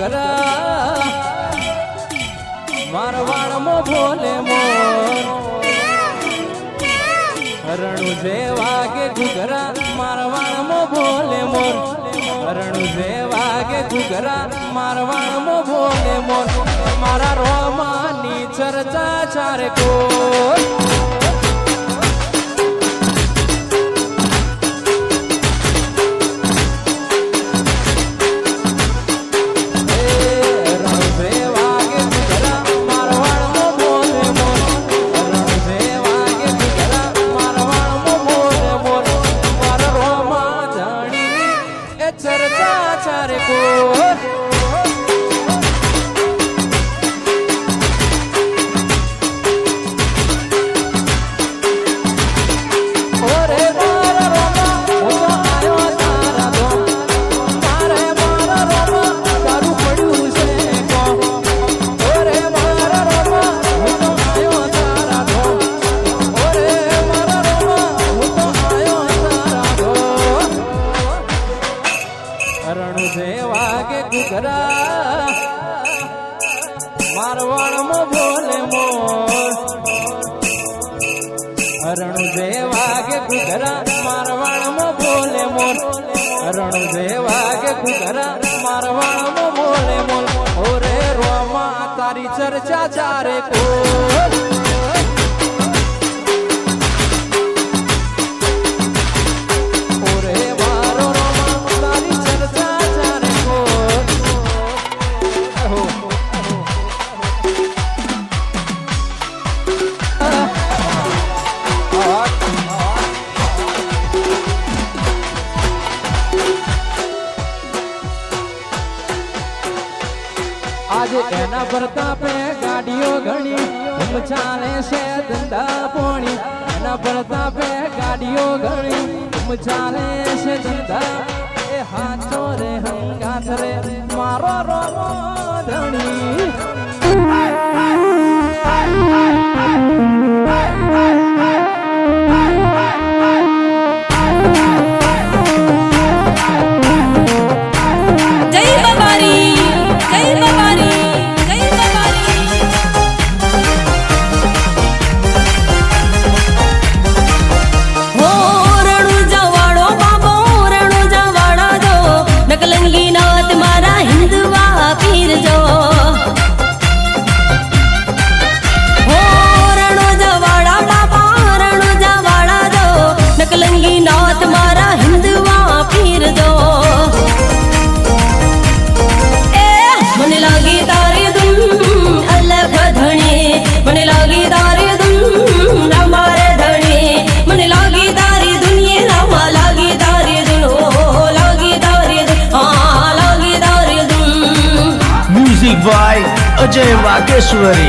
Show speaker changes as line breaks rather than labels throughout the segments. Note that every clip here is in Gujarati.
કર મારવાડમો ભોલે મોર. રણુ જેવા કે ઘુઘરા મારવાડમો ભોલે મોર. રણુ જેવા કે ઘુઘરા મારવાડમો ભોલે મોર. મારા રોમાની ચર્ચા ચાર કોર. મોલ રણ જેવા કે કુકરા મારવાનો મોલે મોલ ઓરે રોમા તારી ચર્ચા ચારે કોલ ના પે ગાડીઓ ઘણી ચાલે છે ધંધા પોણી. એના પે ગાડીઓ ઘણી ચાલે છે ધંધા. એ હાથો રે હંગાથ રે. મારો
రాకేశ్వరి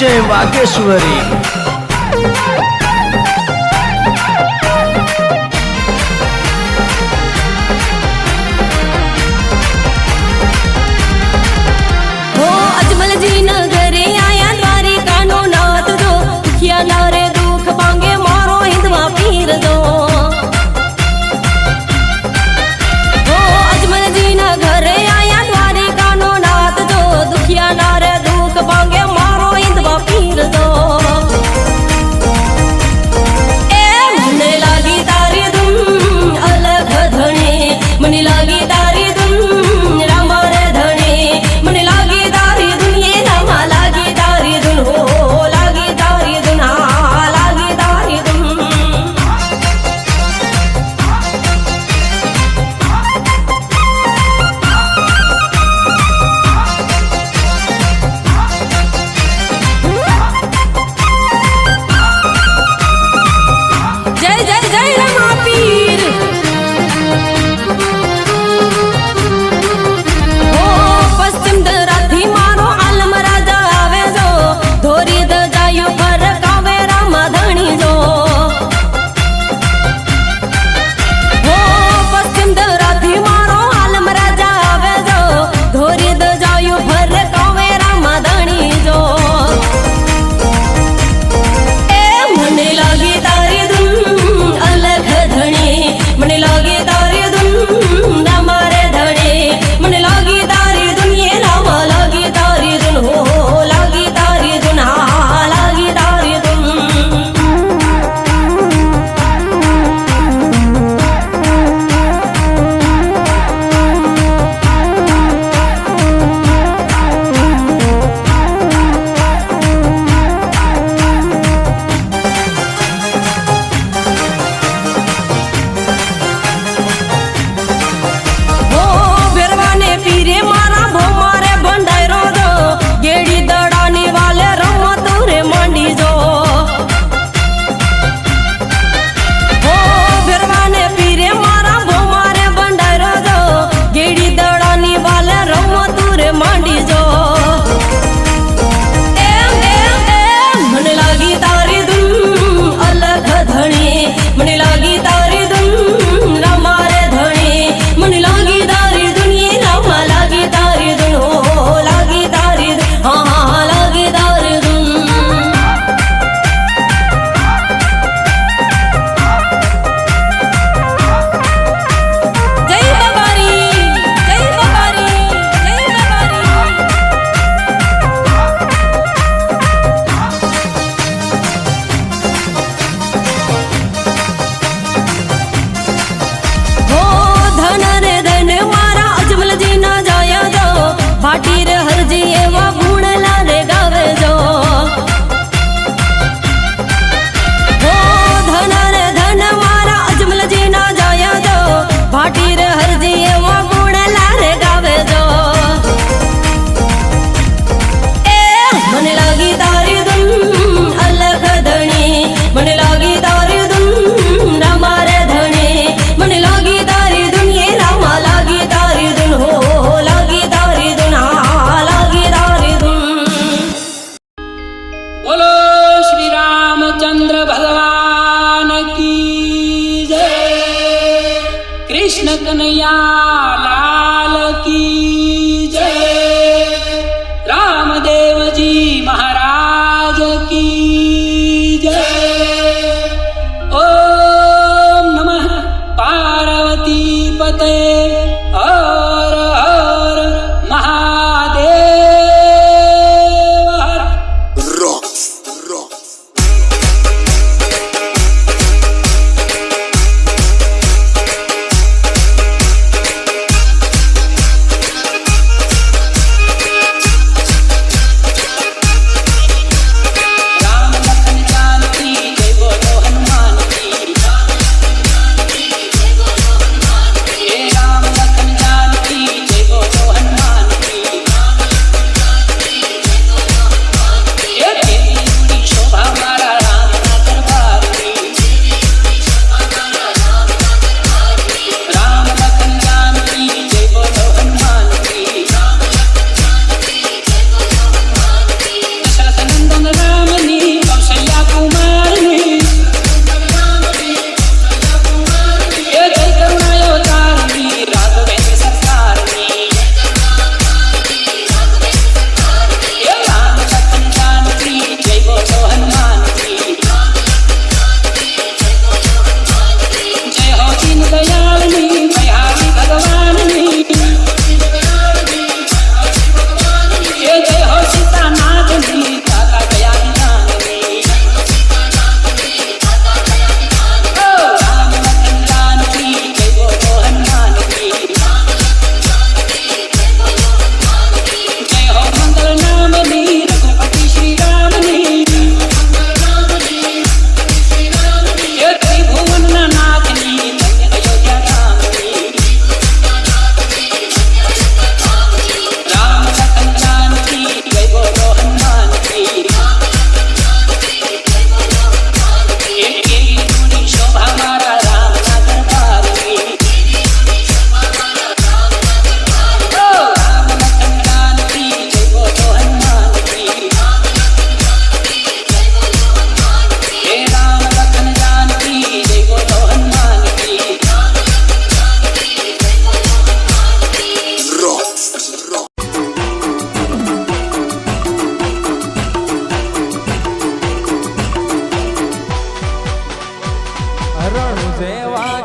जय वागेश्वरी.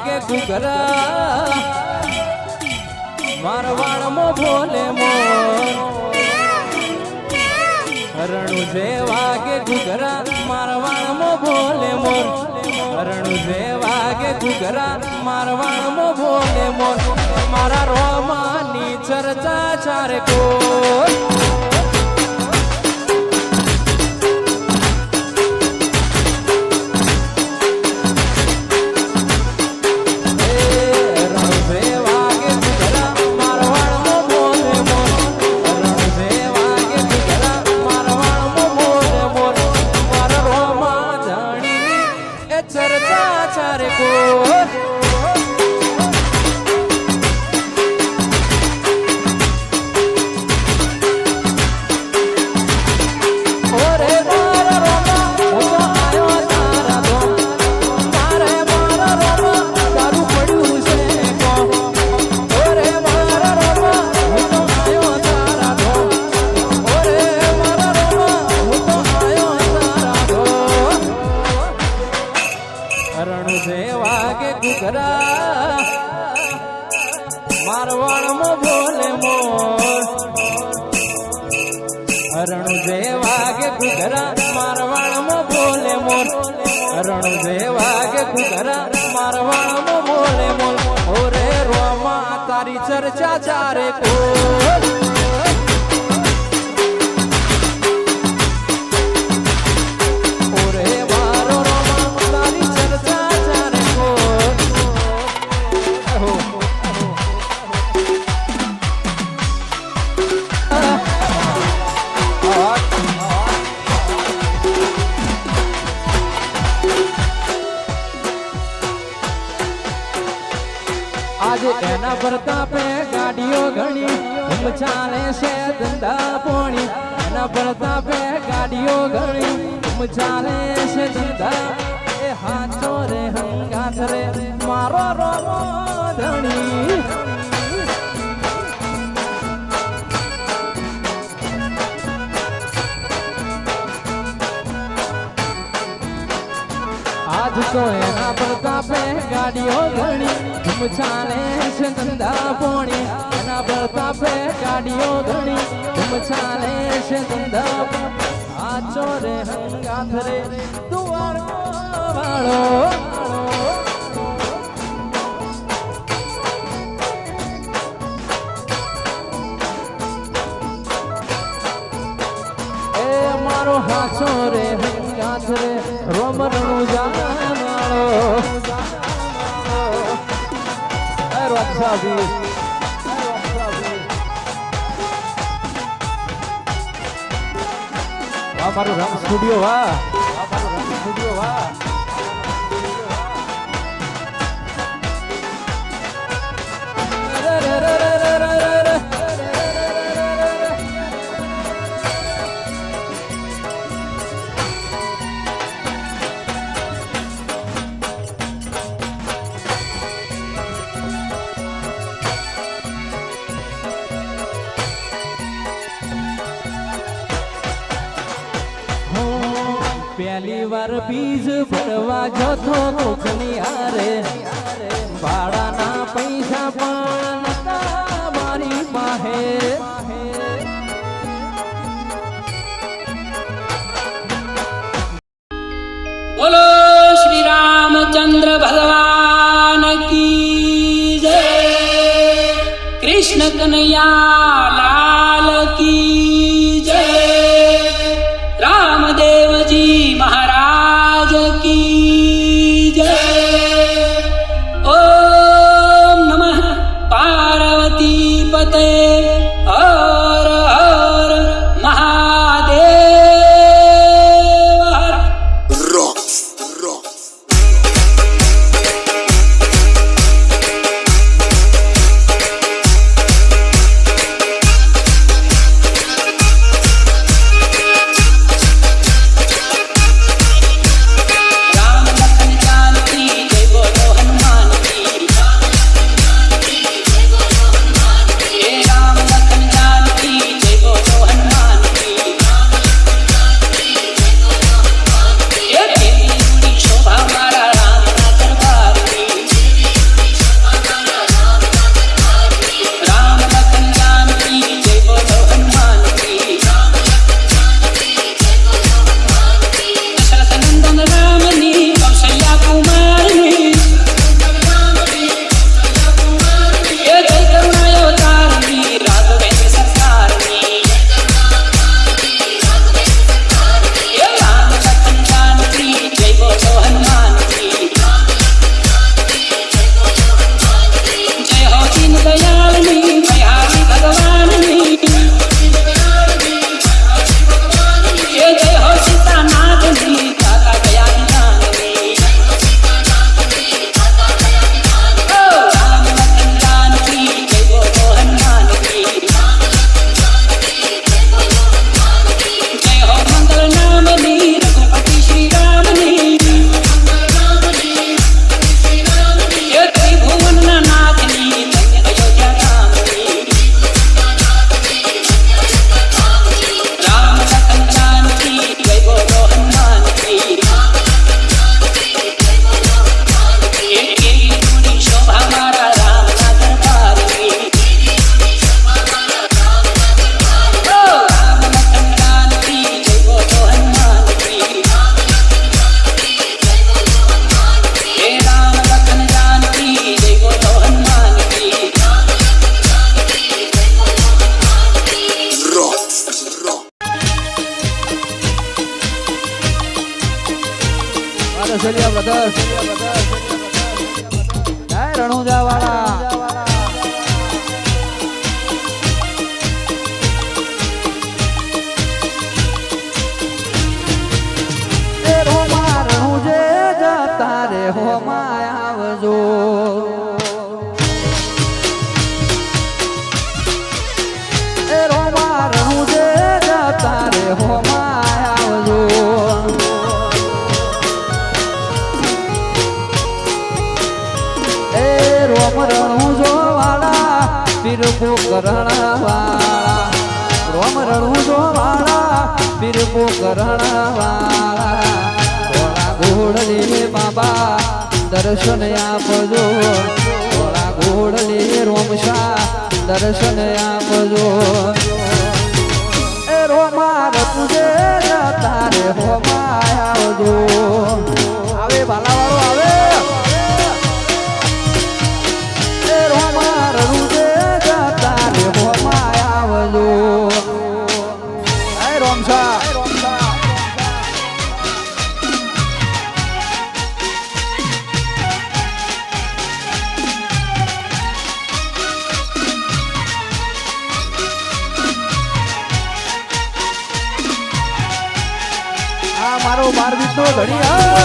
કે
ઘૂઘરા મારવાડમાં બોલે મોર. હરણું જેવા કે ઘૂઘરા મારવાડમાં બોલે મોર. હરણું જેવા કે ઘૂઘરા મારવાડમાં ભોલે મોર. મારા રોમાની ચર્ચા ચાર કોર. ચાલે છે ધંધા એ હાચો રે હંગાથ રે મારો રોમો ધણી આજ તો એના પ્રતાપે ગાડીઓ ઘણી ધૂમ ચાલે છે ધંધા પોણી એના પ્રતાપે ગાડીઓ ઘણી ધૂમ ચાલે છે ધંધા પોણી આચો રે હંગાથ રે દુવાર વાળો એ મારો હાચો રે હંગાથ રે રોમરણું જાનાળો એ રોક્ષાભી મારું રામ સ્ટુડિયો વાહ મારું રંગ સ્ટુડિયો વાહ રે રે રે રે પહેલી વાર બીજ ભરવા જતો કોકની હારે ભાડાના પૈસા પણ નતા મારી પાસે
બોલો શ્રી રામચંદ્ર ભગવાન કી જય કૃષ્ણ કનૈયા
પીરપો કરણ વાળા ધોળા ઘોડલે બાબા દર્શન આપજો. ઘોડા ઘોડલી રોમશા દર્શન આપજો એ રોમા રતુજે તારે હોમા આવજો. આવે ભાલાવાળો આવે. ¡Gloria!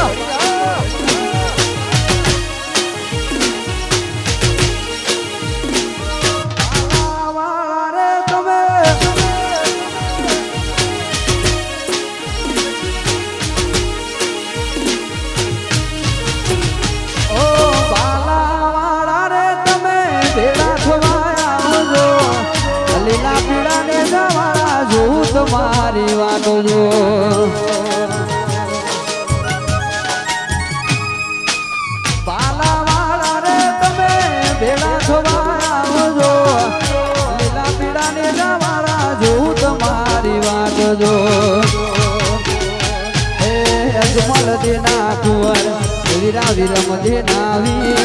દેના કુંવર વીરા વિરમ દેના વીર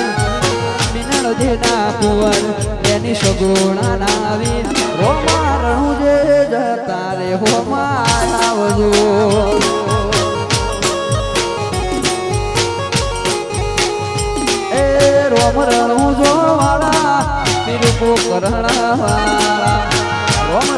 મિનળ દેના કુંવર એની સગુણા નાવી. રોમા રણું જે જતા રે હોમા આવજો એ રોમ રણું જો વાળા પીરપો કરણ વાળા રોમ